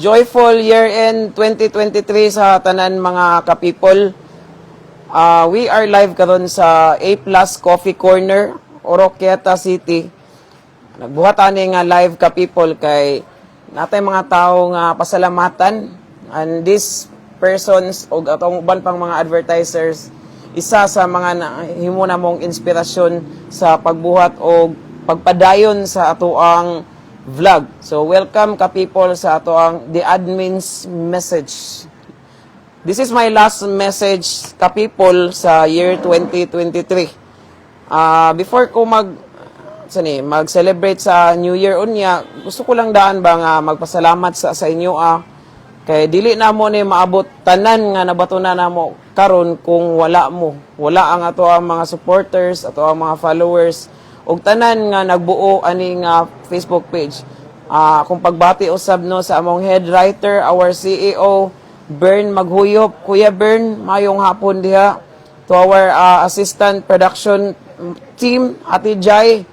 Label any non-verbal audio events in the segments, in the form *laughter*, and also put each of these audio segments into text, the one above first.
joyful year-end 2023 sa tanan mga ka-people. Ah, we are live karon sa A Plus Coffee Corner, Oroquieta City. Nagbuhat ani nga live ka-people kay natay mga tao nga pasalamatan and these persons o atong uban pang mga advertisers isa sa mga na, himo na mong inspirasyon sa pagbuhat o pagpadayon sa atoang vlog. So welcome ka people sa atoang the admin's message. This is my last message ka people sa year 2023. Ah, before ko mag sani, mag-celebrate sa New Year unya, gusto ko lang daan ba nga magpasalamat sa sa inyo ah. Kay dili na mo ni maabot tanan nga nabatunan na mo karon kung wala mo. Wala ang ato ang mga supporters, ato ang mga followers ug tanan nga nagbuo ani nga Facebook page. Ah, kung pagbati usab no sa among head writer, our CEO Bern Maghuyop, Kuya Bern, mayong hapon diha to our ah, assistant production team, Ate Jai,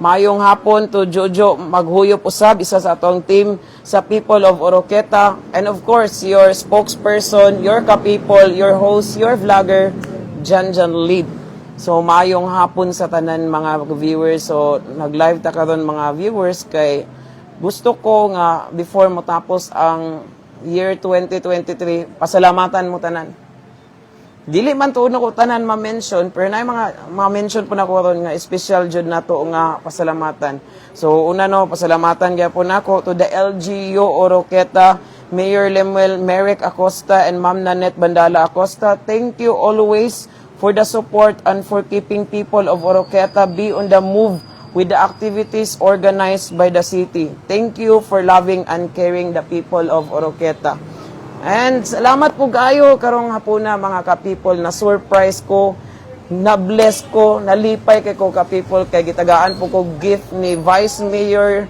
Mayong hapon to Jojo Maghuyop Usab, isa sa atong team sa People of Oroqueta. And of course, your spokesperson, your ka-people, your host, your vlogger, Jan Jan Lead. So, mayong hapon sa tanan mga viewers. So, nag-live ta karon mga viewers kay gusto ko nga before mo tapos ang year 2023, pasalamatan mo tanan. Dili man tuon ko tanan ma-mention, pero na mga ma-mention po na ko ron nga special jud nato nga pasalamatan. So una no pasalamatan gyapon nako to the LGU Oroqueta, Mayor Lemuel Merrick Acosta and Ma'am Nanette Bandala Acosta. Thank you always for the support and for keeping people of Oroqueta be on the move with the activities organized by the city. Thank you for loving and caring the people of Oroqueta. And salamat po kayo karong hapuna mga ka-people na surprise ko, na-bless ko, nalipay kay ko ka-people kay gitagaan po ko gift ni Vice Mayor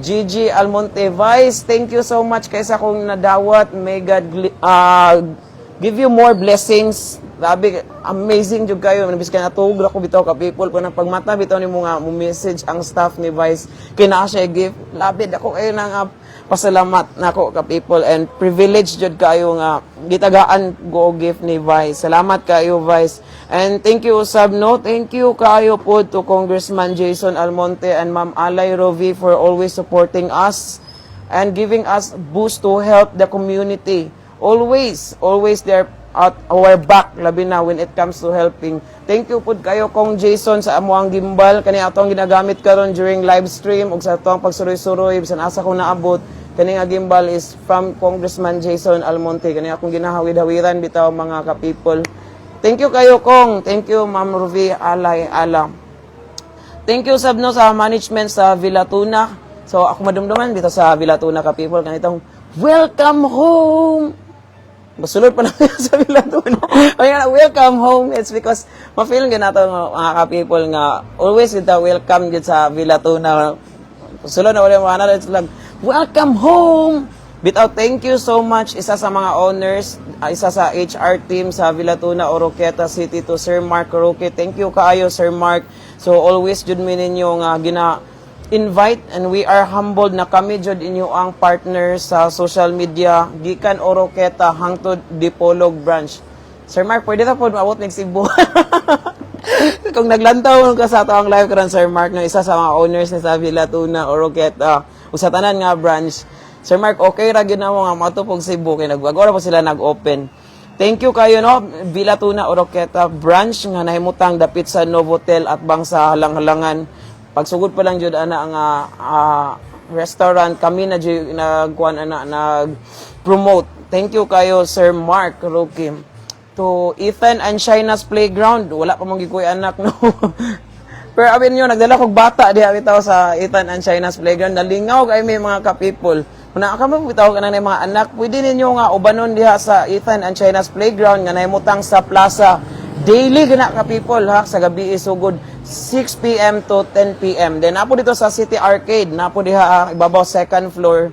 Gigi Almonte. Vice, thank you so much kaysa kong nadawat. May God ah, give you more blessings. Grabe, amazing jud kayo. Nabis kay natugro ko bitaw ka people ko nang pagmata bitaw ni mo nga mo message ang staff ni Vice kina siya gift. Labi ako kayo nang ah, pasalamat nako ka people and privilege jud kayo nga gitagaan go gift ni Vice. Salamat kayo Vice. And thank you usab no. Thank you kayo po to Congressman Jason Almonte and Ma'am Alay Rovi for always supporting us and giving us boost to help the community. Always, always they're at our back labi na when it comes to helping. Thank you pud kayo kong Jason sa amuang gimbal kani atong ginagamit karon during live stream ug sa atong pagsuroy-suroy bisan asa ko naabot kani nga gimbal is from Congressman Jason Almonte kani akong ginahawid-hawiran bitaw mga ka-people. Thank you kayo kong. Thank you Ma'am Ruby Alay Ala. Thank you sab no sa management sa Villa Tuna. So ako madumduman dito sa Villa Tuna ka people kanitong welcome home. Masulod pa namin sa Villa Tuna. Kaya welcome home. It's because ma-feel nga nato mga ka people nga always kita welcome gid sa Villa Tuna. Sulod na wala mga na it's like welcome home. Bitaw, thank you so much. Isa sa mga owners, ah, isa sa HR team sa Villa Tuna, Oroqueta City to Sir Mark Roque. Thank you kaayo, Sir Mark. So, always jud mi ninyo nga gina invite and we are humbled na kami jud inyo ang partner sa social media gikan Oroqueta hangtod Dipolog branch. Sir Mark, pwede ta pod maabot ning Cebu. *laughs* Kung naglantaw ka sa ato ang live karon Sir Mark no isa sa mga owners ni sa Villa Tuna Oroqueta usa tanan nga branch. Sir Mark, okay ra gyud na mo nga matupog Cebu kay nagwagaw pa sila nag-open. Thank you kayo no Villa Tuna Oroqueta branch nga nahimutang dapit sa Novotel at bang sa halang-halangan. Pagsugod pa lang jud ana nga ah, restaurant kami na nagkuan ana nag promote. Thank you kayo Sir Mark Rokim. To Ethan and Shina's Playground, wala pa mong gikuy anak no. *laughs* Pero abin nyo, nagdala kog bata diha bitaw sa Ethan and Shina's Playground. Nalingaw kay may mga ka-people. Kung ka mo bitaw ka na ng mga anak, pwede ninyo nga ubanon diha sa Ethan and Shina's Playground nga nahimutang sa plaza. Daily gina ka people ha sa gabi isugod 6 p.m. to 10 p.m. Then napo dito sa City Arcade, napo diha ah, ibabaw second floor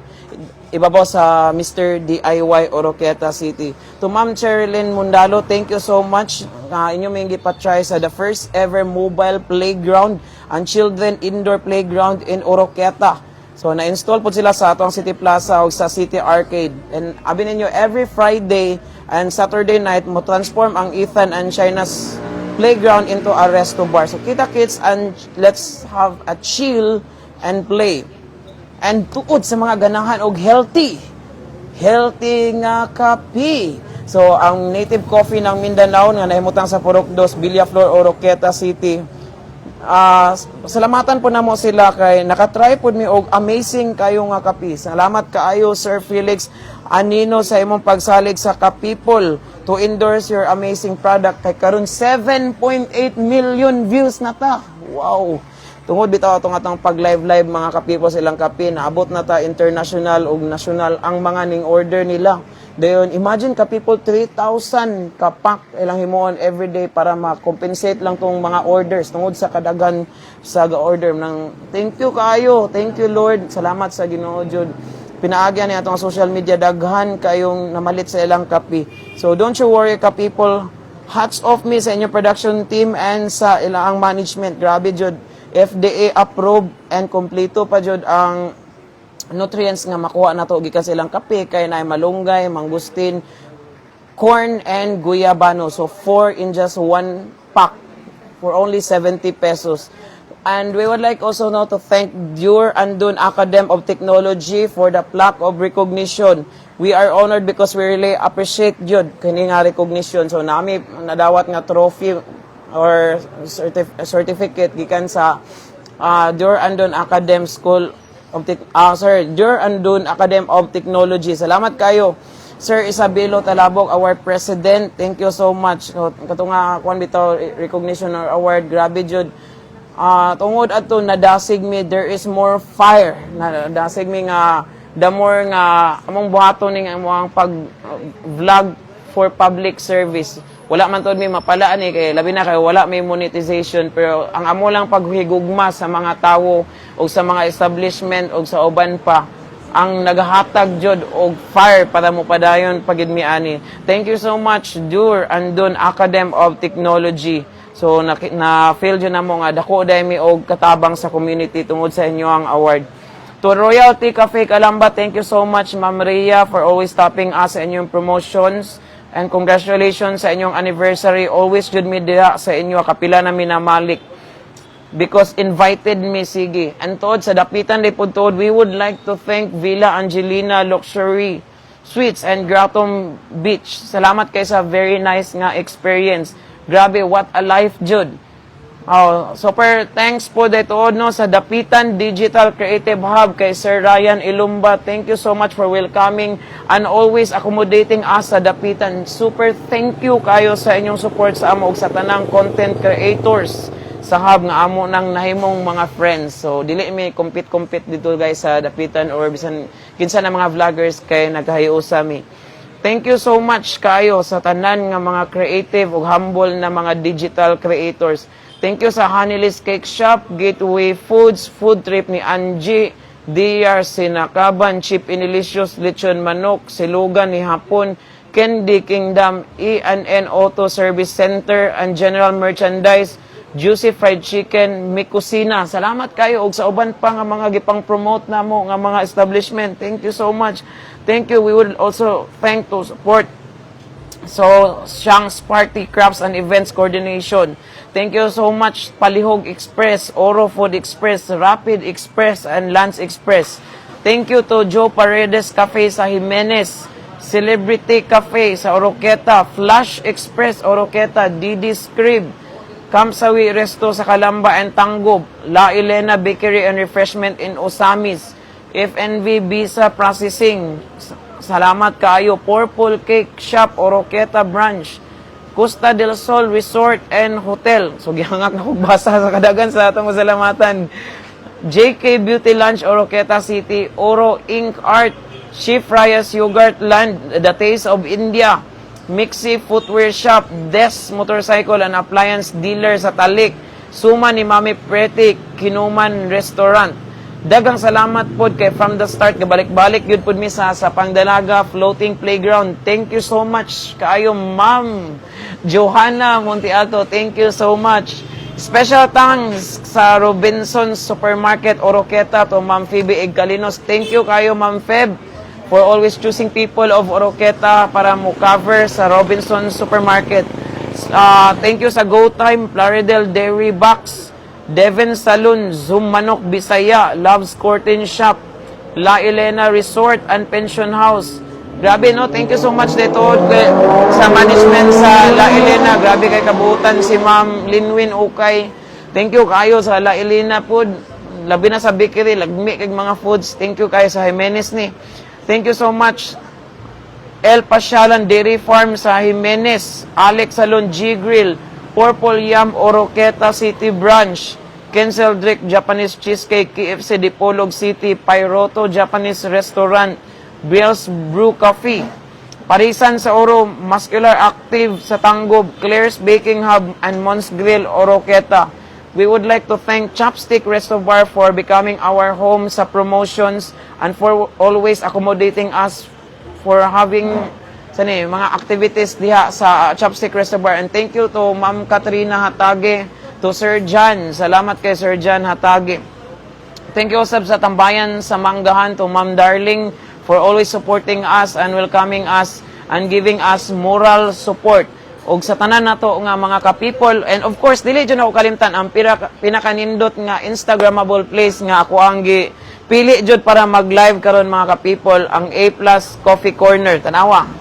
ibabaw sa Mr. DIY Oroqueta City. To Ma'am Cherilyn Mundalo, thank you so much. Uh, inyo may try sa the first ever mobile playground and children indoor playground in Oroqueta. So na-install po sila sa atong City Plaza o sa City Arcade. And abi ninyo every Friday and Saturday night mo transform ang Ethan and China's playground into a resto bar. So kita kids and let's have a chill and play. And tuod sa mga ganahan og healthy. Healthy nga kape. So ang native coffee ng Mindanao nga nahimutang sa Purok 2, Villaflor, Oroqueta City. Ah, salamatan po namo sila kay nakatry pod mi og amazing kayo nga kape. Salamat kaayo Sir Felix Anino sa imong pagsalig sa Kapipol to endorse your amazing product kay karon 7.8 million views na ta. Wow. Tungod bitaw atong atong pag live live mga kapipol silang kape naabot na ta international ug national ang mga ning order nila. Dayon, imagine ka people 3,000 ka pack ilang himuon every day para ma-compensate lang tong mga orders tungod sa kadagan sa ga-order ng thank you kaayo, thank you Lord, salamat sa Ginoo Jud. Pinaagyan ni atong social media daghan kayong namalit sa ilang kape. So don't you worry ka people, hats off me sa inyong production team and sa ilang management. Grabe jud. FDA approved and kompleto pa jud ang nutrients nga makuha na to gikan sa ilang kape kay na malunggay, mangustin, corn and guyabano. So four in just one pack for only 70 pesos. And we would like also now to thank Dure Andun Academy of Technology for the plaque of recognition. We are honored because we really appreciate yun, kini nga recognition. So nami nadawat nga trophy or certif- certificate gikan sa uh, Dure Andun Academy School of Tech, ah, sir, Dure Andun Academy of Technology. Salamat kayo. Sir Isabelo Talabog, our president. Thank you so much. Kato nga, kwan bitaw, recognition or award. Grabe jud. Ah, tungod ato nadasig mi there is more fire. Nadasig mi nga the more nga among buhaton ning among pag uh, vlog for public service. Wala man to mi mapalaan eh, kay labi na kay wala may monetization pero ang amo lang paghigugma sa mga tawo o sa mga establishment o sa uban pa ang naghatag jud og fire para mo padayon pagid mi ani. Thank you so much Dur Andon Academy of Technology. So na, na feel jud namo nga dako day mi og katabang sa community tungod sa inyo ang award. To Royalty Cafe Calamba, thank you so much Ma'am Rhea for always stopping us sa inyong promotions. And congratulations sa inyong anniversary. Always jud mi diha sa inyo kapila na minamalik because invited me sige. And tod sa dapitan di pud tod, we would like to thank Villa Angelina Luxury Suites and Gratum Beach. Salamat kay sa very nice nga experience. Grabe, what a life, Jud. Oh, super thanks po dito no sa Dapitan Digital Creative Hub kay Sir Ryan Ilumba. Thank you so much for welcoming and always accommodating us sa Dapitan. Super thank you kayo sa inyong support sa amo ug sa tanang content creators sa hub nga amo nang nahimong mga friends. So dili mi compete-compete dito guys sa Dapitan or bisan kinsa na mga vloggers kay naghahiusa mi. Thank you so much kayo sa tanan nga mga creative ug humble na mga digital creators. Thank you sa Honeyliss Cake Shop, Gateway Foods, Food Trip ni Angie, DR Sinakaban, Chip Inilicious, Lechon Manok, Silugan ni Hapon, Candy Kingdom, E&N Auto Service Center, and General Merchandise, Juicy Fried Chicken, Mikusina. Salamat kayo og sa uban pa nga mga gipang promote na mo nga mga establishment. Thank you so much. Thank you. We would also thank to support So, Shangs Party Crafts and Events Coordination. Thank you so much, Palihog Express, Oro Food Express, Rapid Express, and Lance Express. Thank you to Joe Paredes Cafe sa Jimenez, Celebrity Cafe sa Oroqueta, Flash Express Oroqueta, Didi Scrib, Kamsawi Resto sa Kalamba and Tangob, La Elena Bakery and Refreshment in Osamis, FNV Visa Processing, Salamat kaayo Purple Cake Shop Oroqueta Branch Costa del Sol Resort and Hotel. So gihangak na kog basa sa kadagan sa atong salamatan JK Beauty Lunch Oroqueta City Oro Ink Art Chief Reyes Yogurt Land The Taste of India Mixi Footwear Shop Des Motorcycle and Appliance Dealer sa Talik Suma ni Mami Pretty Kinuman Restaurant Dagang salamat pod kay from the start gabalik-balik yun pod mi sa Pangdalaga Floating Playground. Thank you so much kaayo Ma'am Johanna Montialto. Thank you so much. Special thanks sa Robinson's Supermarket Oroqueta to Ma'am Phoebe Egcalinos. Thank you kayo Ma'am Feb for always choosing people of Oroqueta para mo cover sa Robinson's Supermarket. Ah, thank you sa Go Time, Plaridel Dairy Box, Devon Saloon, Zoom Manok Bisaya, Love's Curtain Shop, La Elena Resort and Pension House. Grabe no, thank you so much dito sa management sa La Elena. Grabe kay kabutan si Ma'am Linwin Ukay. Thank you kayo sa La Elena food. Labi na sa bakery, lagmi kay mga foods. Thank you kayo sa Jimenez ni. Thank you so much El Pasyalan Dairy Farm sa Jimenez, Alex Salon G Grill, Purple Yam Oroqueta City Branch, Kensel Drake Japanese Cheesecake, KFC Dipolog City, Pyroto Japanese Restaurant, Bill's Brew Coffee, Parisan sa Oro, Muscular Active sa Tanggob, Claire's Baking Hub, and Mons Grill Oroqueta. We would like to thank Chopstick Reservoir for becoming our home sa promotions and for always accommodating us for having sani, mga activities diha sa Chopstick Reservoir. And thank you to Ma'am Katrina Hatage, to Sir John. Salamat kay Sir John Hatage. Thank you Usab sa tambayan sa Manggahan to Ma'am Darling for always supporting us and welcoming us and giving us moral support. Og sa tanan nato nga mga ka-people and of course dili jud ako kalimtan ang pinaka, pinakanindot nga instagrammable place nga ako ang gi pili jud para mag-live karon mga ka-people ang A+ Coffee Corner tanawa.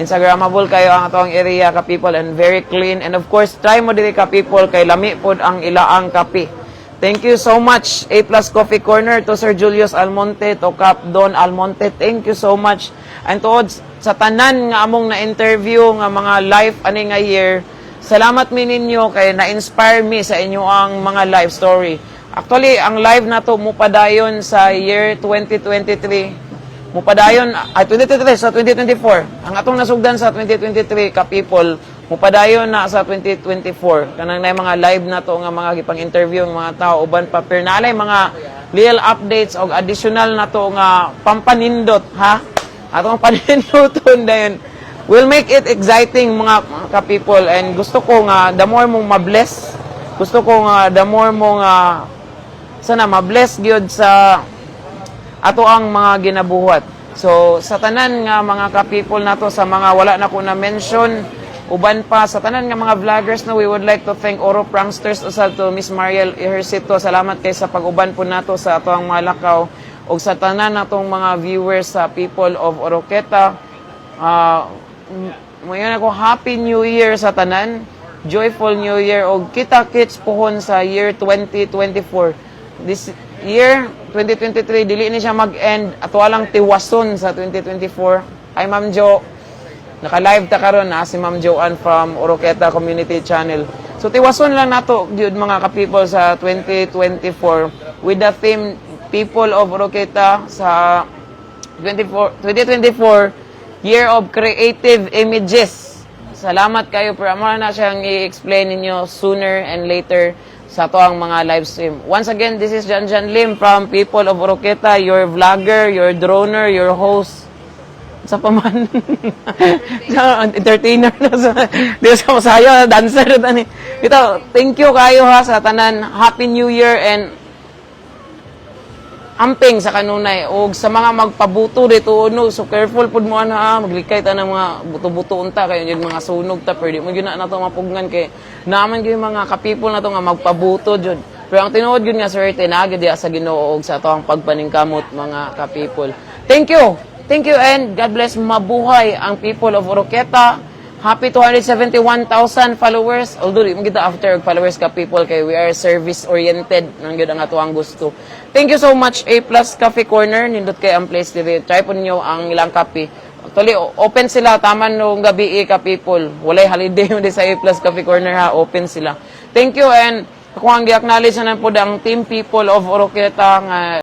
Instagrammable kayo ang atong area ka-people and very clean and of course try mo diri ka-people kay lami pod ang ilaang kape. Thank you so much, A Plus Coffee Corner, to Sir Julius Almonte, to Cap Don Almonte. Thank you so much. And to sa tanan nga among na-interview nga mga live ani nga year, salamat mi ninyo kay na-inspire mi sa inyo ang mga live story. Actually, ang live na to mupadayon sa year 2023 Mupadayon, ay 2023 sa 2024. Ang atong nasugdan sa 2023 ka people, mupadayon na sa 2024. Kanang na mga live na to nga mga gipang interview ng mga tao uban pa per naalay mga little updates o additional na to nga pampanindot ha. Atong paninduton dayon. Will make it exciting mga, ka people and gusto ko nga the more mong ma-bless, gusto ko nga the more mo nga sana ma-bless gyud sa ato ang mga ginabuhat. So, sa tanan nga mga ka-people na to, sa mga wala na ko na-mention, uban pa, sa tanan nga mga vloggers na we would like to thank Oro Pranksters usab to Miss Mariel Ejercito. Salamat kay sa pag-uban po nato sa ato ang mga lakaw. O sa tanan natong mga viewers sa People of Oroqueta. Uh, Mayon ako, Happy New Year sa tanan. Joyful New Year. O kita-kits pohon sa year 2024. This year, 2023, dili ni siya mag-end at walang tiwason sa 2024. Ay, Ma'am Jo, naka-live ta karon na si Ma'am Joanne from Oroqueta Community Channel. So, tiwason lang nato, yun mga ka-people sa 2024 with the theme People of Oroqueta sa 24, 2024 Year of Creative Images. Salamat kayo, pero amo na siyang i-explain ninyo sooner and later sa to ang mga live stream. Once again, this is Jan Jan Lim from People of Oroqueta, your vlogger, your droner, your host. Sa paman. *laughs* entertainer di sa masayo, dancer. Ito, thank you kayo ha sa tanan. Happy New Year and amping sa kanunay. Og sa mga magpabuto dito no so careful pud mo ana ha maglikay ta ng mga buto-buto unta kay yung mga sunog ta pwede mo gyud na nato mapugnan kay naman gyud mga kapipol na to nga magpabuto jud. Pero ang tinuod gyud nga sir tinagid diya sa Ginoo og sa to ang pagpaningkamot mga kapipol thank you! Thank you and God bless mabuhay ang people of Oroqueta Happy 271,000 followers. Although, di kita after followers ka people kay we are service-oriented. Nang yun ang ato ang gusto. Thank you so much, A Plus Cafe Corner. Nindot kay ang place diri. Try po ninyo ang ilang kape. Actually, open sila. Taman nung gabi eh, ka people. Walay holiday mo sa A Plus Cafe Corner ha. Open sila. Thank you and ako ang gi-acknowledge na po ang team people of Oroqueta nga